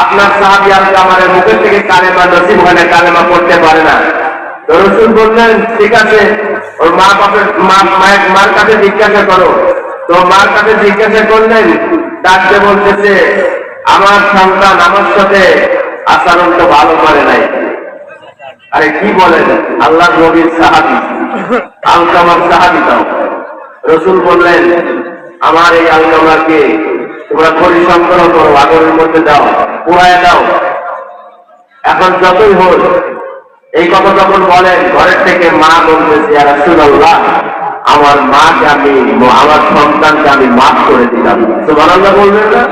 আপনার কামারের মুখের থেকে কালেমা নসিব হয় না কালেমা পড়তে পারে না। রসুল বললেন, ঠিক আছে, ওর মা বাপের মার কাছে জিজ্ঞাসা করো। তো মার কাছে জিজ্ঞাসা করলেন, ডাকতে বলতেছে, আমার সন্তান আমার সাথে আচরণ তো ভালো করে নাই। আরে কি বলেন? আল্লাহ নবীর সাহাবি। আলকামার সাহাবি তাও। রসুল বললেন, আমার এই আলকামাকে তোমরা পরিসংগ্রহ করো আগুনের মধ্যে দাও, পুড়ায় দাও। এখন যতই হোক, এই কথা যখন বলেন, ঘরের থেকে মা বলতেছে আর রাসূলুল্লাহ, আমার মাকে আমি, আমার সন্তানকে আমি মাফ করে দিলাম। সুবহানাল্লাহ বলবেন না?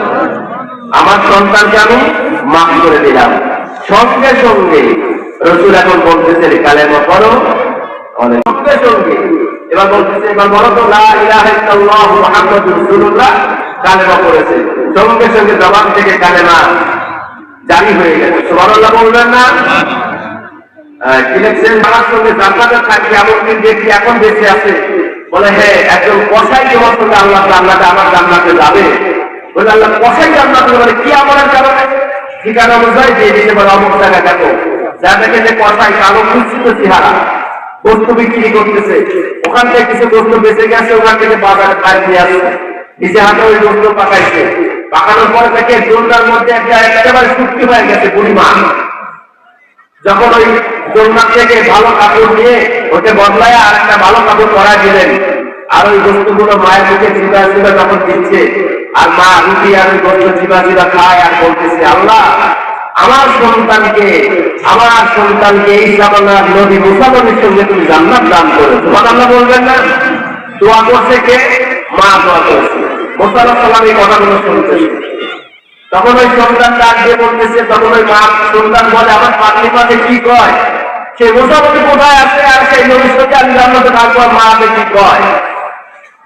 আমার সন্তানকে আমি মাফ করে দিলাম। সঙ্গে সঙ্গে রসুল এখন এবার বলতেছে, এবার বলো তো হয়ে গেছে। না? আমার এখন বেঁচে আছে। বলে হ্যাঁ একজন কষাই তোমার সঙ্গে আল্লাহ জান্নাতে, আমার জান্নাতে যাবে। বলে, আল্লাহ কষাই জান্নাতে বলে কি আমার কারণে? ঠিকানা অনুযায়ী দিয়ে দিতে অমুক জায়গা দেখো যখন ওই দোলনার থেকে ভালো কাপড় নিয়ে ওকে বদলায় আর একটা ভালো কাপড় পরা দিলেন, আর ওই বস্তুগুলো মায়ের মুখে চিবা যখন দিচ্ছে, আর মা রুটি আর ওই বস্তু চিবা খায় আর বলতেছে, আল্লাহ আমার সন্তানকে আমার সন্তানকে এই জামানার নদী মুসাফির সঙ্গে তুমি জান্নাত দান করো। তোমার আল্লাহ বলবেন না? দোয়া করছে কে? মা দোয়া করছে। মোসাল্লাহ সাল্লাম এই কথাগুলো শুনতেছে তখন ওই সন্তান ডাক দিয়ে বলতেছে, তখন ওই মা সন্তান বলে, আমার পাতলি পাতে কি কয়? সে মোটামুটি কোথায় আছে আর সেই ভবিষ্যতে আমি জান্নাতে থাকব মা কি কয়?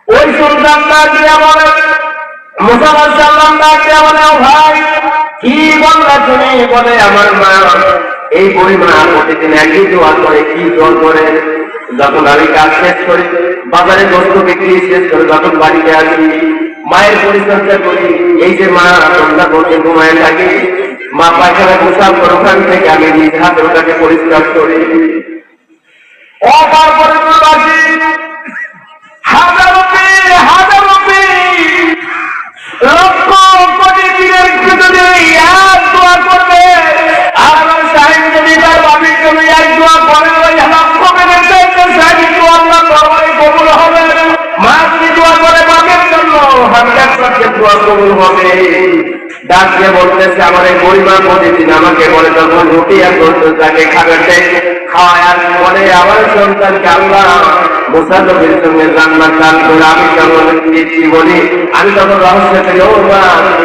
ওই সন্তান ডাক দিয়ে বলে মোসাম্মদ সাল্লাম ডাক দিয়ে ভাই কি বললা তুমি? বলে আমার মা, এই পরিমাণ প্রতিদিন একই দোয়া করে, কি দোয়া করে? যখন আমি কাজ শেষ করি, বাজারে বস্তু বিক্রি শেষ করে যখন বাড়িতে আসি, মায়ের পরিচর্যা করি, এই যে মা সন্ধ্যা করতে ঘুমায় থাকে, মা পায়খানা পোশাক করে ওখান থেকে আমি নিজ হাতে ওটাকে পরিষ্কার করি। অপার পরিবারবাসী হাজার পীর হাজার পীর লক্ষ কোটি পীরের যদি এক দোয়া করবে। আর আমাকে বলে যখন রুটি আর তাকে খাবার দেয় খাওয়ায় আর বলে, আমার সন্তানকে সঙ্গে জান্নাত দান করে, আমি যখন দিচ্ছি বলি? আমি তখন রহস্য থেকে ও মা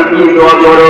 কি দোয়া করো?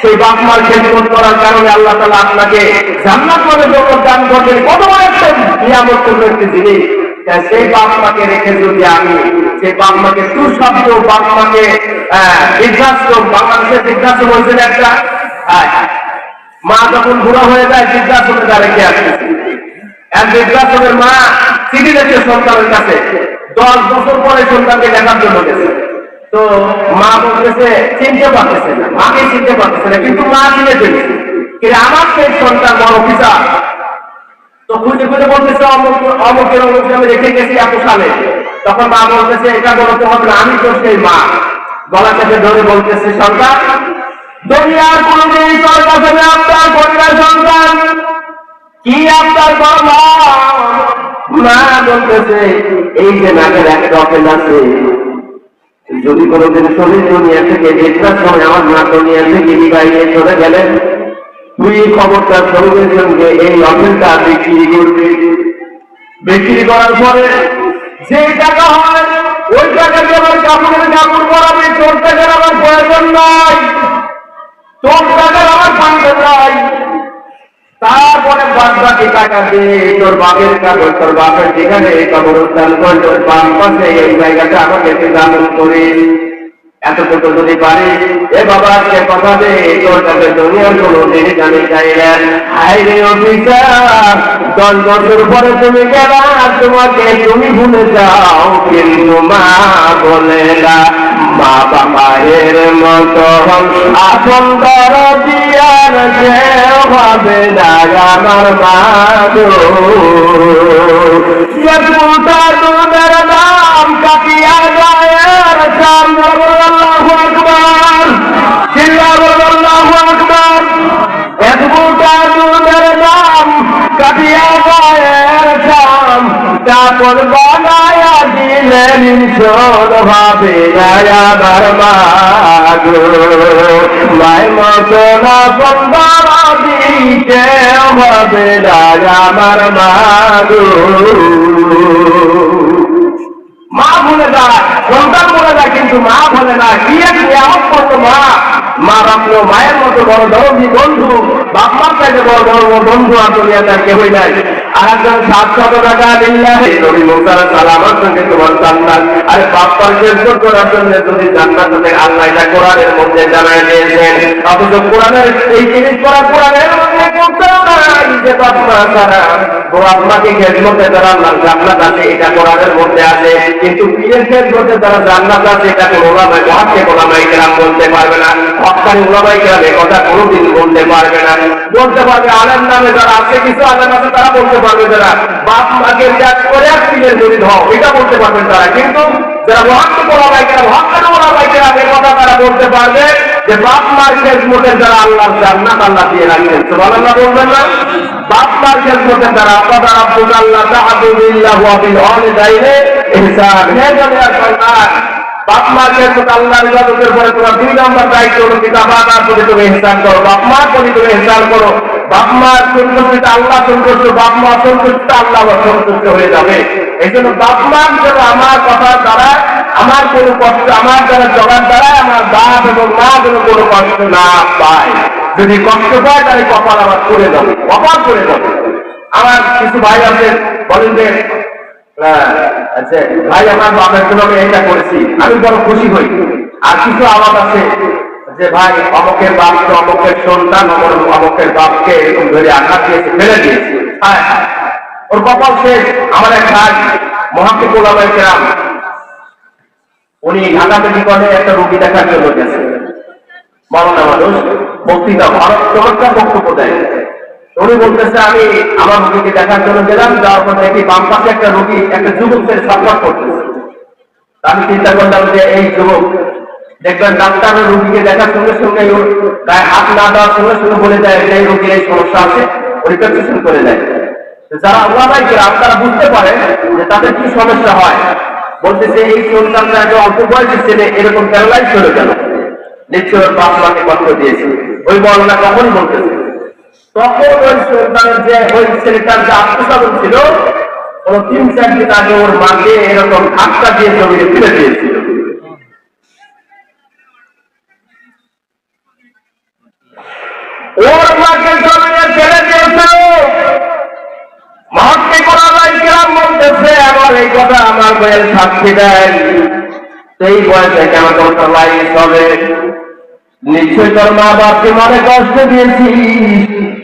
সেই বাপ মার খেদমত করার কারণে আল্লাহ তালা আপনাকে জান্নাত করে জগৎ দান করবেন কত বড় একটা নিয়ামত একটি জিনিস সেই বাপ মাকে রেখে যদি আমি, সেই বাপ মাকে দুঃশব্দ বাপ মাকে বাংলাদেশের বৃদ্ধাশ্রম হয়েছিল একটা মা যখন বুড়ো হয়ে যায়, বৃদ্ধাশ্রমে তারা রেখে আসতেছে এক বৃদ্ধাশ্রমের মা চিঠি দিচ্ছে সন্তানের কাছে, দশ বছর পরে সন্তানকে দেখার জন্য গেছে। তো মা বলতেছে চিনতে পারতেছে না। মাকে চিনতে পারতেছে না কিন্তু মা চিনে ফেলছে। কিন্তু আমার সেই সন্তান বড় অফিসার। তো খুঁজে খুঁজে বলতেছে অমুক অমুকের অমুক আমি রেখে গেছি এত সালে। তখন মা বলতেছে এটা বলতে হবে না, আমি তো সেই মা। গলা থেকে ধরে বলতেছে সন্তান দুনিয়ার কোনদিন তোর কাছে আপনার পরিবার সন্তান। কি আপনার কর্ম মা বলতেছে এই যে নাকের একটা অপেন আছে যদি কোনোদিন শরীর দুনিয়া থেকে দেখবার সময় আমার মা দুনিয়া থেকে নিয়ে চলে গেলে তুই খবরটা শরীরের সঙ্গে এই অফিসটা বিক্রি করবি। বিক্রি করার পরে যে টাকা হয়, ওই টাকা দিয়ে আমার কাপড়ের কাপড় করাবে তোর টাকার আমার প্রয়োজন নাই। তোর টাকার আমার ফান্ড নাই। টাকা দিয়ে তোর বাপের কাগজ, তোর বাপের যেখানে কবরস্থান করে তোর বাম পাশে এই জায়গাটা আমাকে দান করিস এতটুকু যদি পারিস এ বাবা, সে কথা দে, তোর কাছে দুনিয়ার কোনো জিনিস আমি চাই হাই রে অফিসার, দশ বছর পরে তুমি গেলা, তোমাকে তুমি ভুলে যাও, কিন্তু মা বলে না। মা বাবার মতো আপন দর দিয়ার যে হবে না আমার মা গো পুটা তোমার নাম কাটিয়া গায়ের চাম আল্লাহু আকবার। চিল্লাহু আল্লাহু আকবার। তোমার নাম কাটিয়া কাপড় বানায়া দিলে নিঃসর ভাবে আমার মা গো মায় মতো না বন্দার দিতে হবে আমার মা গো মা ভুলে যায় সন্তান বলে যায় কিন্তু মা বলে না, কি এক মা? মা বাপলো মায়ের মতো বড় দরদি বন্ধু, বাপ মার চাইতে বড় বড় বন্ধু আর দুনিয়াতে আর কেউই নাই। আর একজন সাতশত টাকা দিল্লাহে, নবী মুসার সালামার সঙ্গে তোমার জান্নাত। আরে বাপ্পার চেষ্টা করার জন্য যদি জান্নাত আল্লাহ এটা কোরআনের মধ্যে জানাই দিয়েছেন। অথচ কোরআনের এই জিনিস করা কোরআনের তারা কিন্তু কোনো ওলামাই মহাকে বলতে পারবে না। বলতে পারবে না। নামে যারা আছে, কিছু আলেম আছে, তারা বলতে পারবে যারা বাপ যদি হও এটা বলতে পারবেন তারা। কিন্তু যারা মহাত্ম ওলামাই কেরাম, হকানি ওলামাই কেরাম কথা তারা বলতে পারবে যে বাপ মার খেদমতে যারা আল্লাহর জান্নাত আল্লাহ দিয়ে রাখছেন, সুবহানাল্লাহ বলবেন না? বাপ মার খেদমতে যারা আল্লাহ রাব্বুল আল্লাহ বিল্লাহ ওয়া বিল ওয়ালিদাইনি ইহসান হে দুনিয়ার সন্তান বাপ ইবাদতের পরে পিতা তুমি করো। বাপ তুমি করো। বাপ আল্লাহ বাপ মা হয়ে যাবে। এই জন্য আমার কথার দ্বারা, আমার কোনো কষ্ট, আমার দ্বারা জগার দ্বারা আমার বাপ এবং মা যেন কোনো কষ্ট না পায়। যদি কষ্ট পায়, তাহলে কপাল আমার করে যাবে। কপাল করে যাবে। আমার কিছু ভাই আছে, বলেন যে আচ্ছা ভাই, আমার বাপের জন্য এটা করেছি। আমি বড় খুশি হই। আর কিছু আওয়াজ আছে যে, ভাই, অমকের বাপ তো অমকের সন্তান অমকের বাপকে এরকম ধরে আঘাত দিয়েছে, ফেলে দিয়েছে। হ্যাঁ হ্যাঁ। ওর কপাল শেষ। আমার এক ভাই মহাকে কোলাবাই উনি ঢাকা মেডিকেলে একটা রোগী দেখার জন্য গেছে। মরনা মানুষ, বক্তৃতা, ভারত চমৎকার বক্তব্য দেয়। উনি বলতেছে, আমি আমার রোগীকে দেখার জন্য গেলাম, যাওয়ার পর দেখি বাম পাশে একটা রোগী, একটা যুবক সে সাপোর্ট করতেছে। আমি চিন্তা করলাম যে এই যুবক দেখবেন ডাক্তার রোগীকে দেখার সঙ্গে সঙ্গে গায়ে হাত না দেওয়ার সঙ্গে সঙ্গে বলে দেয়, এই রোগীর এই সমস্যা আছে পরিপ্রেক্ষণ করে দেয় যারা ওলামাই গ্রাম তারা বুঝতে পারে যে তাদের কি সমস্যা হয়। বলতেছে, এই সন্তানটা একটা অল্প বয়সের ছেলে, এরকম প্যারালাইজ করে গেল। নিশ্চয় বাপ মাকে কষ্ট দিয়েছে। ওই বর্ণনা কখনই বলতেছে তখন ওই যে ওই ছেলেটার যে আত্মসাধন ছিল ও তিন চার দিন আগে ওর মাকে এরকম ধাক্কা দিয়ে জমিতে ফেলে দিয়েছিল। ওর মাকে জমিনে ফেলে দিয়েছিল মহাত্মে কোরআন কিরাম বলতেছে এই কথা আমার বইয়ের সাক্ষী দেন সেই বয়সে লাইন হবে নিশ্চয় তোর মা বাপকে মনে কষ্ট দিয়েছিস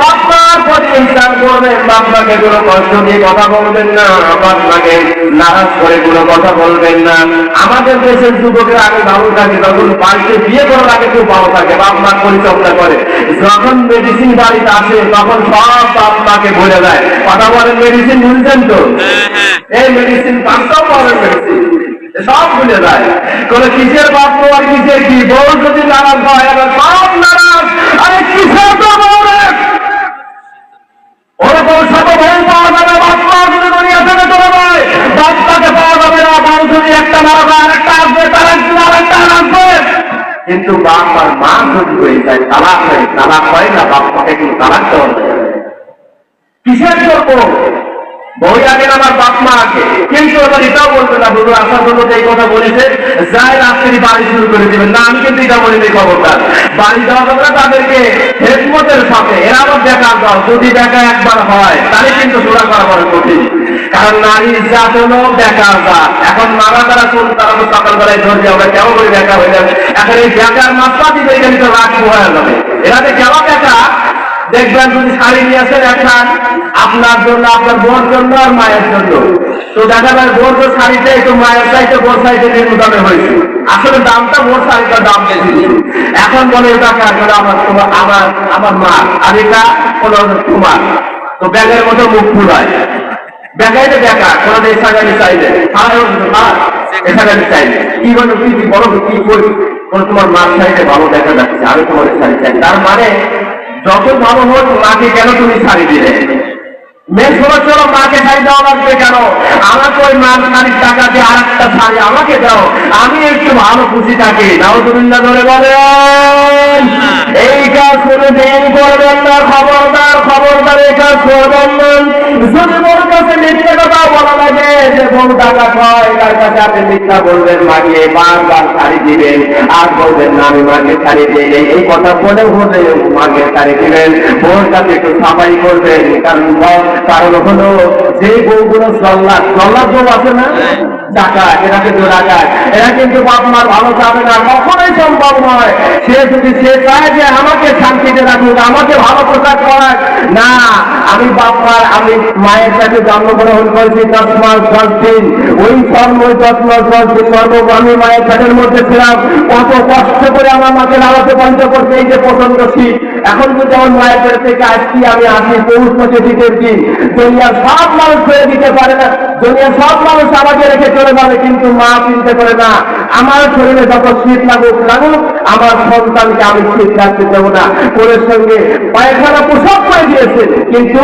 বাপমার প্রতি ইনসান করবেন বাপমাকে কোনো কষ্ট দিয়ে কথা বলবেন না বাপমাকে নারাজ করে কোনো কথা বলবেন না। আমাদের দেশের যুবকের আগে ভালো থাকে তখন বাড়িতে বিয়ে করার আগে খুব ভালো থাকে বাপ পরিচর্যা করে। যখন মেডিসিন বাড়িতে আসে তখন সব বাপ মাকে বলে দেয়। কথা বলেন মেডিসিন বুঝছেন তো? এই মেডিসিন পাঁচটাও পাওয়ার মেডিসিন সব ভুলে যায়। কোন কিসের বাপ আর কিসের কি? বউ যদি নারাজ হয় আবার সব নারাজ। আরে কিসের বলে ওরকম না একটা কিন্তু বাপ আর মা যদি হয়ে যায়, তালাক হয় তালাক হয় না বাপ মাকে কিন্তু তালাক দেওয়া। কিসের জন্য? বই আগে না আমার বাপ মা আগে। কিন্তু এটাও বলবে না, হুজুর আসার জন্য এই কথা বলেছে, যাই রাত্রি বাড়ি শুরু করে দিবেন। না, আমি কিন্তু এটা বলিনি খবরটা। বাড়ি দেওয়া যাবে না তাদেরকে। হেদমতের সাথে এরা আবার দেখা দল যদি দেখা একবার হয়, তাহলে কিন্তু জোড়া করা বড় কঠিন। কারণ নারীর জাত হলো বেকার জাত। এখন মারা তারা চল তারা তো সকালবেলায় ধরছে আমরা কেমন করে দেখা হয়ে যাবে? এখন এই বেকার মাত্রা দিবে কিন্তু তো রাগ হয়ে যাবে। এরা যে কেমন বেকা দেখবেন যদি শাড়ি নিয়ে আসেন একখান আপনার জন্য, আপনার বোন জন্য আর মায়ের জন্য। তো দেখা যায় বোন তো শাড়িটা একটু মায়ের চাইতে বোন চাইতে নিম্ন দামে হয়েছে। আসলে দামটা বোন শাড়িটার দাম বেশি। এখন বলে এটা কার আমার তোমার, আমার আমার মা। আর এটা হলো তোমার। তো ব্যাগের মতো মুখ ফুলায় ব্যাগাইতে দেখা কোনো দেশ সাজানি চাইলে। এসাগানি চাইলে। কি বলো কি বলো, কি করি? তোমার মার চাইতে ভালো দেখা যাচ্ছে, আমি তোমার শাড়ি চাই। তার মানে যত ভালো হোক মাকে কেন তুমি ছাড়ি দিলে? মেয়ে ছোট মাকে শাড়ি দেওয়া লাগবে কেন? আমার তো ওই মার শাড়ির টাকা দিয়ে আর একটা শাড়ি আমাকে দাও। আমি একটু ভালো খুশি থাকি। নাউজুবিল্লাহ ধরে বলেন এই কাজ করে দিন করবেন না, খবরদার খবরদার, এই কাজ করবেন যদি মোর কাছে মিথ্যে কথা বলা লাগে যে বোন টাকা হয় তার কাছে আপনি মিথ্যা বলবেন মাকে বারবার শাড়ি দিবেন। আর বলবেন না, আমি মাকে শাড়ি দিই। এই কথা বলে বলে মাকে শাড়ি দিবেন। বোন কাছে একটু সাফাই করবেন। কারণ কারণ হলো যে বউগুলো জল্লাদ জল্লাদ বউ আছে না? এরা কিন্তু ভালো যাবে না, কখনোই সম্ভব নয়। সে যদি সে চায় যে আমাকে শান্তিতে আমাকে ভালো না, আমি বাপ মার, আমি মায়ের সাথে জন্মগ্রহণ করেছি দশ দিন ওই দশ দিন গর্ব আমি মায়ের পেটের মধ্যে ছিলাম। কত কষ্ট করে আমার মাকে লাগাতে বন্ধ করতে এই যে প্রচণ্ড শীত। এখন যদি আমার মায়ের থেকে আসছি আমি আসি মাসে শীতের দিন সব মানুষ করে দিতে পারে না। দুনিয়ার সব মানুষ আমাকে রেখে চলে যাবে কিন্তু মা চিন্তা করে না, আমার শরীরে যত শীত লাগুক লাগুক, আমার সন্তানকে আমি শীত রাখতে দেবো না। কোলের সঙ্গে পায়খানা পোশাক করে দিয়েছে, কিন্তু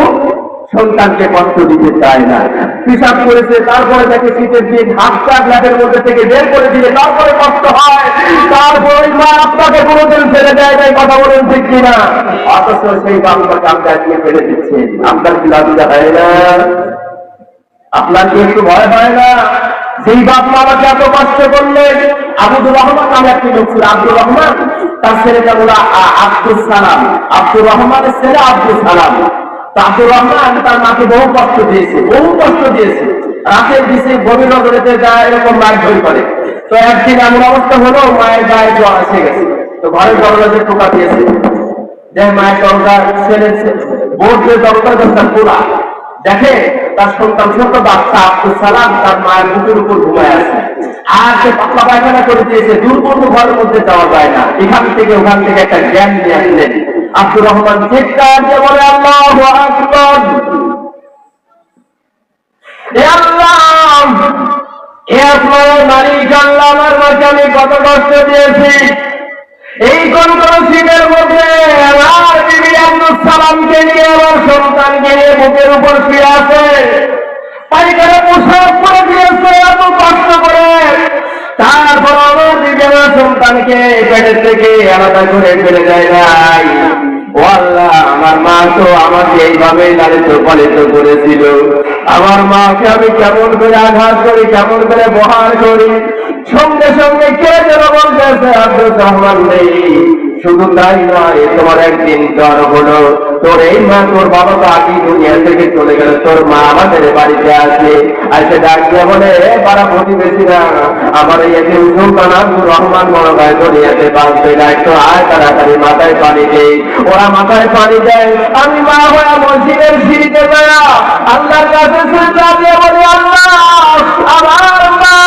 সন্তানকে কষ্ট দিতে চায় না। পিসাব করেছে, তারপরে তাকে শীতের দিন হাতটা গ্লাসের মধ্যে থেকে বের করে দিলে তারপরে কষ্ট হয়। তারপর মা আপনাকে কোনোদিন ফেলে দেয় নাই, কথা বলেন ঠিক কিনা? অথচ সেই বাবুটাকে আপনি আজকে ফেলে দিচ্ছেন আপনার কি লাভিটা হয় না? আপনার কি একটু ভয় হয় না? সেই বাপ মা আমাকে এত কষ্ট করলেন আব্দুর রহমান নামে একটি লোক ছিল, আব্দুর রহমান। তার ছেলেটা বলো আব্দুল সালাম। আব্দুর রহমানের ছেলে আব্দুল সালাম। তো আব্দুর রহমান তার মাকে বহু কষ্ট দিয়েছে, বহু কষ্ট দিয়েছে। রাতের দিছে গভীর নগরেতে যায় এরকম মার ধরি করে। তো একদিন এমন অবস্থা হলো, মায়ের গায়ে জ্বর এসে গেছে। তো ঘরের দরজাতে টোকা দিয়েছে। যে মায়ের দরজা ছেলে বোর্ড যে দরজা দরজা খোলা দেখে তার সন্তান ছোট বাচ্চা আব্দুল সালাম তার মায়ের বুকের উপর ঘুমায় আছে। আর সে পাতলা পায়খানা করে দিয়েছে দুর্গন্ধ ঘরের মধ্যে যাওয়া যায় না। এখান থেকে ওখান থেকে একটা জ্ঞান নিয়ে আসলেন। আব্দুর রহমান চিৎকার দিয়ে বলে, আল্লাহ আকবর! কত কষ্ট দিয়েছি। এই কোন কোন শীতের মধ্যে আমার নিয়ে বুকের উপর শুয়ে আছে। পাইকারে পোশাক করে দিয়েছে, এত কষ্ট করে। তারপর আমার বিবি সন্তানকে পেটের থেকে আলাদা করে ফেলে দেয় নাই। আমার মা তো আমাকে এইভাবেই লালিত পালিত করেছিল। আমার মাকে আমি কেমন করে আঘাত করি, কেমন করে বহার করি? সঙ্গে সঙ্গে কে যেন বলতেছে আব্দুল রহমান নেই। শুধু তাই নয়, তোমার একদিন জ্বর হলো। তোর এই মা, তোর বাবা তো আগে দুনিয়া থেকে চলে গেল। তোর মা আমাদের বাড়িতে আসে আর সে ডাক দিয়ে বলে, "এ, পাড়া প্রতিবেশীরা, আমার এই এতে সুলতান আব্দুর রহমান মনে হয় দুনিয়াতে বাঁচবে না একটু আয় তাড়াতাড়ি, মাথায় পানি দেই। ওরা মাথায় পানি দেয়। আমি মা হয়ে মসজিদের সিঁড়িতে আল্লাহর কাছে দিয়ে বলি, আল্লাহ, আমার মা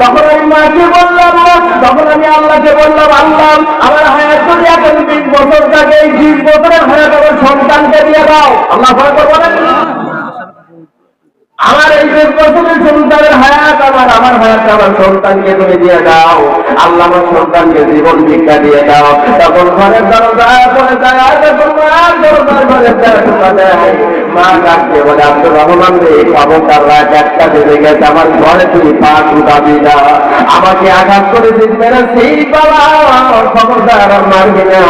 তখন আমি মাকে বললাম তখন আমি আল্লাহকে বললাম, আল্লাহ সন্তানকে দিয়ে দাও। আল্লাহ ভয় করব না। আমার এই বিশ বছরের সন্তানের হায়াত আমার আমার হায়াত আমার সন্তানকে তুমি দিয়ে দাও। আল্লাহ আমার সন্তানকে জীবন ভিক্ষা দিয়ে দাও। তখন ঘরের দরজা পড়ে যায় তখন ঘরের দরজা দেয় মা গেছে আমাকে আঘাত করে মেরে, সেই বাবা আর মারবি না।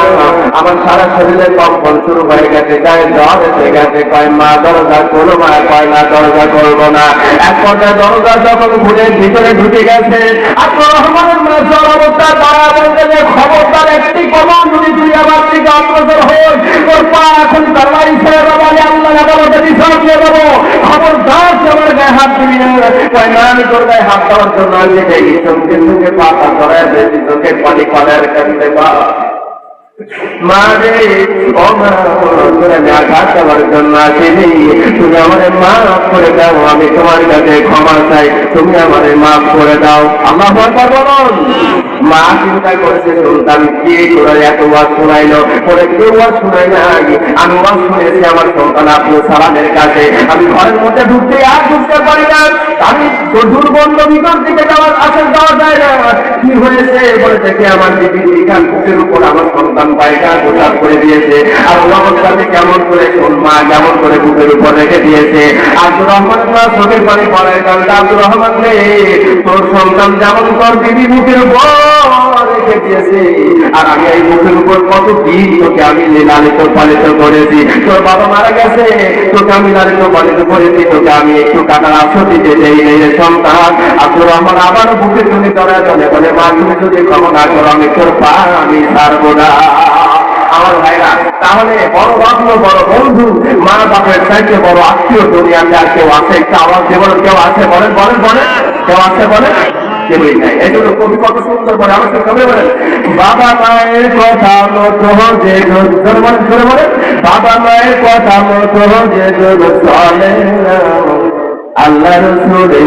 আমার সারা শরীরে কম্পন শুরু হয়ে গেছে, গায়ে জ্বর এসে গেছে, কয়, মা, দরজা কোনো মা, কয়, না, দরজা করব না। এক পর্যায়ে দরজা যখন ঘুরে ভিতরে ঢুকে গেছে তারা খবরদার, একটি কমন যদি তুই আমার দিকে অগ্রসর হই তোর পা এখন তরবারি ছেড়ে দেবো আল্লাহ আদালতে বিচার দিয়ে দেবো। আমার দাস আমার গায়ে হাত দিবি না। আমি তোর গায়ে হাত দেওয়ার জন্য আমি দেখি চোখে পাতা করে তোকে পানি কলের কাছে পা আমি তোমার কাছে ক্ষমা চাই। তুমি মাফ করে দাও। আল্লাহ বলুন। মা চিন্তা করেছে, সন্তান, কি এত শোনাইলো? পরে কেউ শোনাই না আমি শুনেছি আমার সন্তান সালামের কাছে। আমি ঘরের মধ্যে ঢুকতে আর ঢুকতে পারি না। আমি দুর্গন্ধ ভিতর দিকে যাওয়ার আসে যাওয়া যায় না। কি হয়েছে? বলে, দেখে আমার দিদি বুকের উপর আমার সন্তান পায়টা গোটা করে দিয়েছে। আর ওর অবস্থাতে কেমন করে মা কেমন করে বুকের উপর রেখে দিয়েছে। আব্দুর রহমান চোখের পানি পড়ে কারণ আব্দুর রহমান রে, তোর সন্তান যেমন তোর দিদি বুকের উপর আমি তোর বাবা মারা গেছে, তোকে আমি তোকে আমি একটু চলে মা করো, আমি আমি না। আমার ভাইরা, তাহলে বড় রত্ন বড় বন্ধু, মা বাপের চাইতে বড় আত্মীয় দুনিয়াতে আর কেউ আছে, একটু দিয়ে বলেন কেউ আছে, বলেন বলেন বলেন, কেউ আছে বলেন? কেউই নাই। এই জন্য কবি কত সুন্দর বলে আমার কবি বলেন। বাবা মায়ের কথা মতো যে ধরে বলেন ধরে বলেন। বাবা মায়ের কথা মতো যে চলে আল্লাহ রসুলের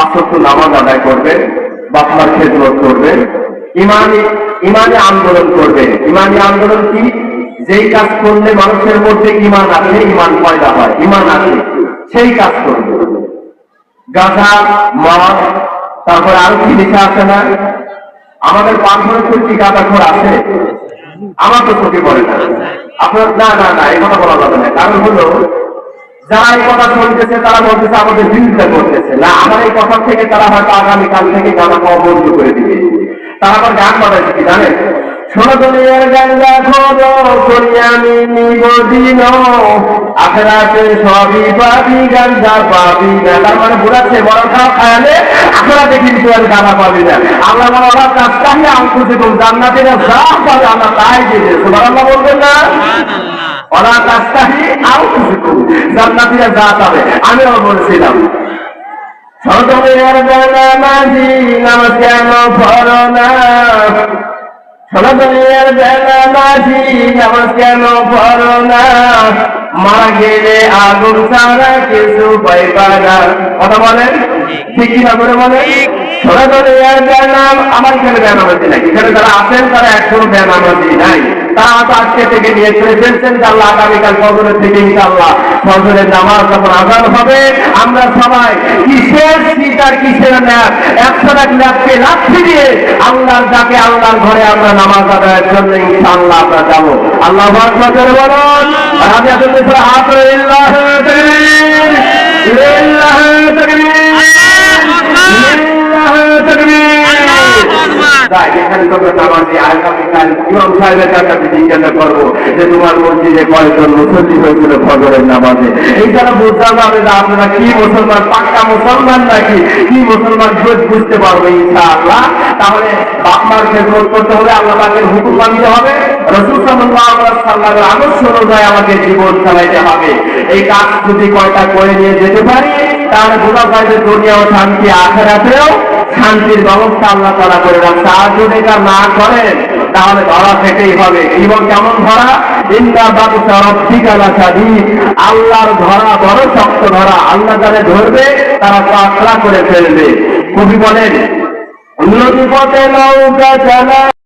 পাঁচশো নামাজ আদায় করবেন বাপমার খেদমত করবেন ইমানি ইমানি আন্দোলন করবেন ইমানি আন্দোলন কি? যেই কাজ করলে মানুষের মধ্যে ইমান আছে ইমান পয়দা হয়, ইমান আছে সেই কাজ করবে। গাধা, মদ, তারপরে আর কি লেখা আছে না? আমাদের পাঁচজনের কি গাঁদা ঘর আছে? আমার তো চোখে পড়ে না। আপনার না না না, এই কথা বলা যাবে না। কারণ হলো যারা এই কথা শুনতেছে তারা বলতেছে, আমাদের বিরুদ্ধে করতেছে না, আমার এই কথা থেকে তারা হয়তো আগামীকাল থেকে গাঁদা খাওয়া বন্ধ করে দিবে। তারা আবার গান বাজাইছে কি জানেন? সবই পাবি মানে আখেরাতে কিন্তু গানা পাবি না। আমরা বলো, ওরা আমরা বলবেন না? ওরা কাজটাই আঙ্কুশে কোন জান্নাতিরা যা পাবে আমিও বলছিলাম নামাজ কেন পড়ো না নামাজ কেন পড়ো না মারা গেলে আগুন ছাড়া কিছু পাইবা না। কথা বলেন? ঠিক কিনা করে বলেন? আমার এখানে বেনামাজি নাই। এখানে যারা আছেন তারা এখনও বেনামাজি নাই। তারা হয়তো আজকে থেকে নিয়ে চলে ফেলছেন যে আগামীকাল ফজরের থেকে ইনশাল্লাহ ফজরের নামাজ যখন আজান হবে, আমরা সবাই কিসের স্পিকার কিসের ন্যাপ একশো এক ন্যাপকে রাখতে দিয়ে আল্লাহর ডাকে আল্লাহর ঘরে আমরা নামাজ আদায়ের জন্য ইনশাল্লাহ আমরা যাব। আল্লাহ বলুন। আমি আপনাদের হাত রইল্লাহ তকবীর। তকবীর। তকবীর। কি মুসলমান বুঝতে ইনশাআল্লাহ? তাহলে বাপ মার খেদমত করতে হবে আল্লাহ হুকুম মানতে হবে। রসুল আদর্শ অনুযায়ী আমাকে জীবন চালাইতে হবে। এই কাজ যদি কয়টা করে নিয়ে যেতে পারি তাহলে বোঝা যায় যে দুনিয়া ও শান্তি আখেরাতেও শান্তির ব্যবস্থা আল্লাহ তারা করে রাখছে। আর যদি এটা না করেন, তাহলে ধরা থেকেই হবে। এবং কেমন ধরা? আল্লাহর ধরা বড় শক্ত ধরা। আল্লাহ যারা ধরবে, তারা পাতলা করে ফেলবে। কবি বলেন নদী পথে নৌকা চালা